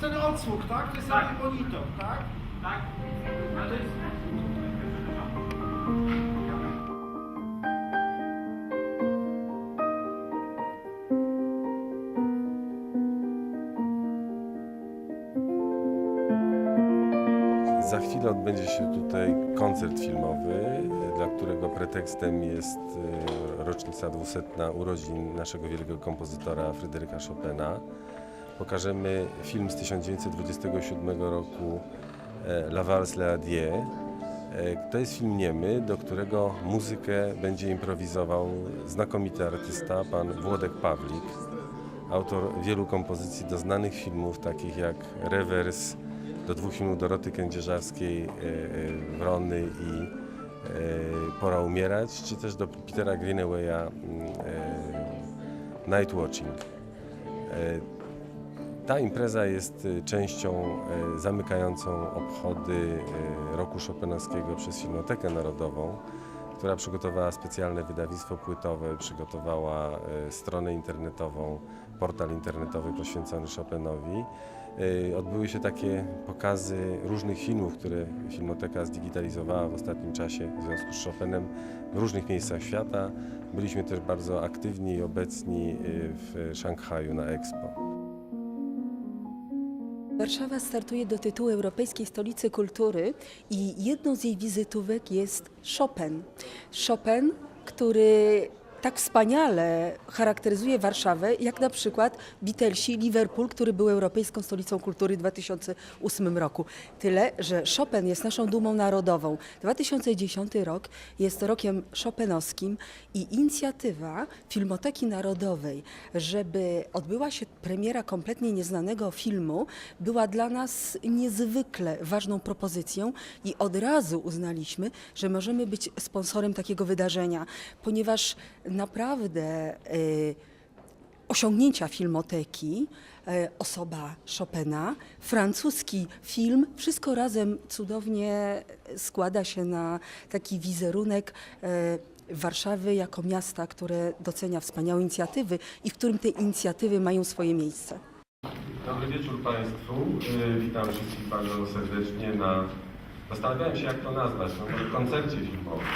ten odsług, tak? To jest Tak. taki monitor, tak? Tak? To jest... Za chwilę odbędzie się tutaj koncert filmowy, dla którego pretekstem jest e, rocznica 200 urodzin naszego wielkiego kompozytora Fryderyka Chopina. Pokażemy film z 1927 roku e, La Valse Le Adieu. E, To jest film niemy, do którego muzykę będzie improwizował znakomity artysta, pan Włodek Pawlik, autor wielu kompozycji do znanych filmów, takich jak Rewers, do dwóch filmów Doroty Kędzierzawskiej, e, Wrony i Pora umierać, czy też do Petera Greenawaya mm, Night Watching. Ta impreza jest e, częścią e, zamykającą obchody e, roku Chopinowskiego przez Filmotekę Narodową, która przygotowała specjalne wydawnictwo płytowe, przygotowała stronę internetową, portal internetowy poświęcony Chopinowi. Odbyły się takie pokazy różnych filmów, które Filmoteka zdigitalizowała w ostatnim czasie w związku z Chopinem w różnych miejscach świata. Byliśmy też bardzo aktywni i obecni w Szanghaju na Expo. Warszawa startuje do tytułu Europejskiej Stolicy Kultury i jedną z jej wizytówek jest Chopin. Chopin, który tak wspaniale charakteryzuje Warszawę, jak na przykład Beatlesi Liverpool, który był Europejską Stolicą Kultury w 2008 roku. Tyle, że Chopin jest naszą dumą narodową. 2010 rok jest rokiem chopinowskim i inicjatywa Filmoteki Narodowej, żeby odbyła się premiera kompletnie nieznanego filmu, była dla nas niezwykle ważną propozycją i od razu uznaliśmy, że możemy być sponsorem takiego wydarzenia, ponieważ naprawdę y, osiągnięcia filmoteki, e, osoba Chopina, francuski film, wszystko razem cudownie składa się na taki wizerunek e, Warszawy jako miasta, które docenia wspaniałe inicjatywy i w którym te inicjatywy mają swoje miejsce. Dobry wieczór Państwu. Y, Witam wszystkich bardzo serdecznie na... Zastanawiałem się, jak to nazwać, no, koncercie filmowym.